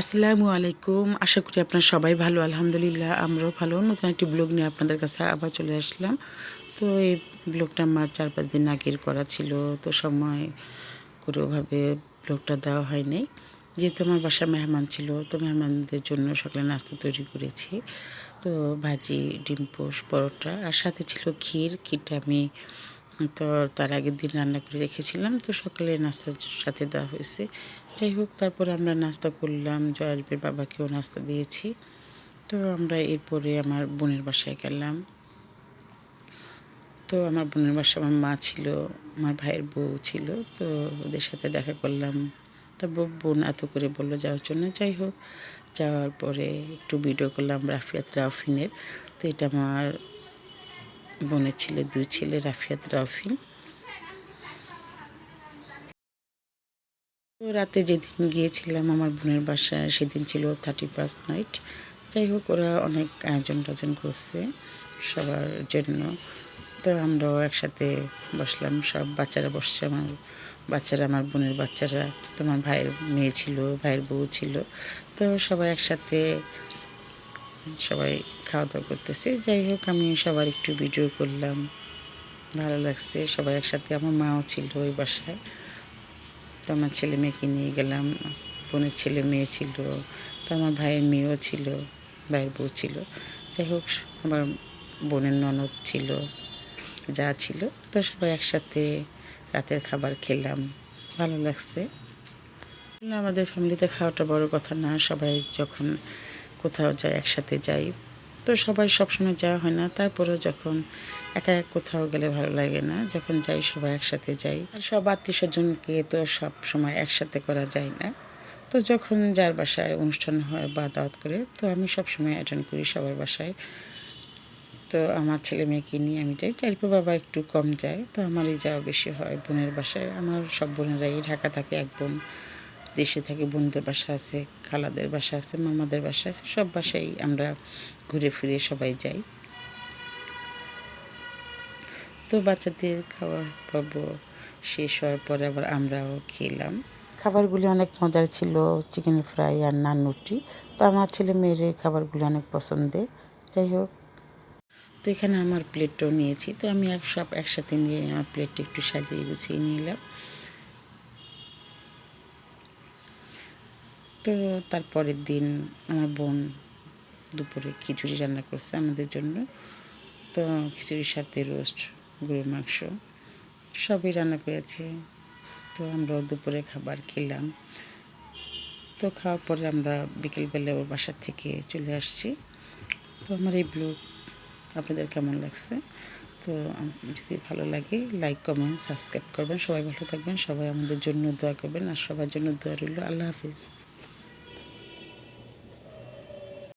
আসসালামু আলাইকুম। আশা করি আপনার সবাই ভালো, আলহামদুলিল্লাহ। আমরাও ভালো। নতুন একটি ব্লগ নিয়ে আপনাদের কাছে আবার চলে আসলাম। তো এই ব্লগটা আমার চার পাঁচ দিন আগের করা ছিল। তো সময় করে ওভাবে ব্লগটা দেওয়া হয়নি যেহেতু আমার বাসা মেহমান ছিল, তো মেহমানদের জন্য সকালে নাস্তা তৈরি করেছি। তো ভাজি, ডিম পোস পরোটা, আর সাথে ছিল ক্ষীর। ক্ষীরটা আমি তো তার আগের দিন রান্না করে রেখেছিলাম, তো সকালে নাস্তার সাথে দেওয়া হয়েছে। যাই হোক, তারপর আমরা নাস্তা করলাম জয়ালবের বাবাকেও নাস্তা দিয়েছি। তো আমরা এরপরে আমার বোনের বাসায় গেলাম। তো আমার বোনের বাসায় আমার মা ছিল, আমার ভাইয়ের বউ ছিল, তো ওদের সাথে দেখা করলাম। তো বোন এত করে বলল যাওয়ার জন্য যাই হোক, যাওয়ার পরে একটু ভিডিও করলাম রাফিয়াত রাফিনের তো এটা আমার বোনের ছেলে, দুই ছেলে, রাফিয়াত রাফিন তো রাতে যেদিন গিয়েছিলাম আমার বোনের বাসায়, সেদিন ছিল থার্টি ফার্স্ট নাইট যাই হোক, ওরা অনেক আয়োজন টায়োজন করছে সবার জন্য। তো আমরাও একসাথে বসলাম, সব বাচ্চারা বসছে আমার, বাচ্চারা আমার বোনের বাচ্চারা। তোমার ভাইয়ের মেয়ে ছিল, ভাইয়ের বউ ছিল। তো সবাই একসাথে সবাই খাওয়া দাওয়া করতেছে। যাই হোক, আমি সবার একটু ভিডিও করলাম। ভালো লাগছে, সবাই একসাথে। আমার মাও ছিল ওই বাসায়। তো আমার ছেলে মেয়েকে নিয়ে গেলাম, বোনের ছেলে মেয়ে ছিল, তো আমার ভাইয়ের মেয়েও ছিল, ভাইয়ের বউ ছিল। যাই হোক, আমার বোনের ননদ ছিল, যা ছিল। তো সবাই একসাথে রাতের খাবার খেলাম। ভালো লাগছে। আমাদের ফ্যামিলিতে খাওয়াটা বড় কথা না। সবাই যখন কোথাও যাই, একসাথে যাই। তো সবাই সবসময় যাওয়া হয় না। তারপরেও যখন একা এক কোথাও গেলে ভালো লাগে না, যখন যাই সবাই একসাথে যাই। আর সব আত্মীয় স্বজনকে তো সব সময় একসাথে করা যায় না। তো যখন যার বাসায় অনুষ্ঠান হয় বা দাওয়াত করে, তো আমি সব সময় অ্যাটেন্ড করি সবার বাসায়। তো আমার ছেলে মেয়েকে নিয়ে আমি যাই। চারিপো বাবা একটু কম যায়। তো আমারই যাওয়া বেশি হয় বোনের বাসায়। আমার সব বোনেরাই ঢাকা থাকে, এক বোন। দেশে থাকে বোনদের বাসা আছে খালাদের বাসা আছে মামাদের বাসা আছে সব বাসায় আমরা ঘুরে ফিরে সবাই যাই। তো বাচ্চাদের খাবার পাবো শেষ হওয়ার পরে আবার আমরাও খেলাম। খাবারগুলি অনেক মজার ছিল চিকেন ফ্রাই আর নান রুটি। তো আমার ছেলে মেয়ের খাবারগুলি অনেক পছন্দের। যাই হোক। তো এখানে আমার প্লেটটাও নিয়েছি। তো আমি এক সব একসাথে নিয়ে আমার প্লেটটা একটু সাজিয়ে গুছিয়ে নিলাম। তো তারপরের দিন আমার বোন দুপুরে খিচুড়ি রান্না করছে আমাদের জন্য। তো খিচুড়ির সাথে রোস্ট গরুর মাংস, সবই রান্না করেছি। তো আমরা দুপুরে খাবার খেলাম। তো খাওয়ার পরে আমরা বিকেলবেলা ওর বাসার থেকে চলে আসছি। তো আমার এই ব্লগ আপনাদের কেমন লাগছে? তো যদি ভালো লাগে লাইক কমেন্ট সাবস্ক্রাইব করবেন। সবাই ভালো থাকবেন, সবাই আমাদের জন্য দোয়া করবেন। আর সবার জন্য দোয়া রইল, আল্লাহ হাফিজ।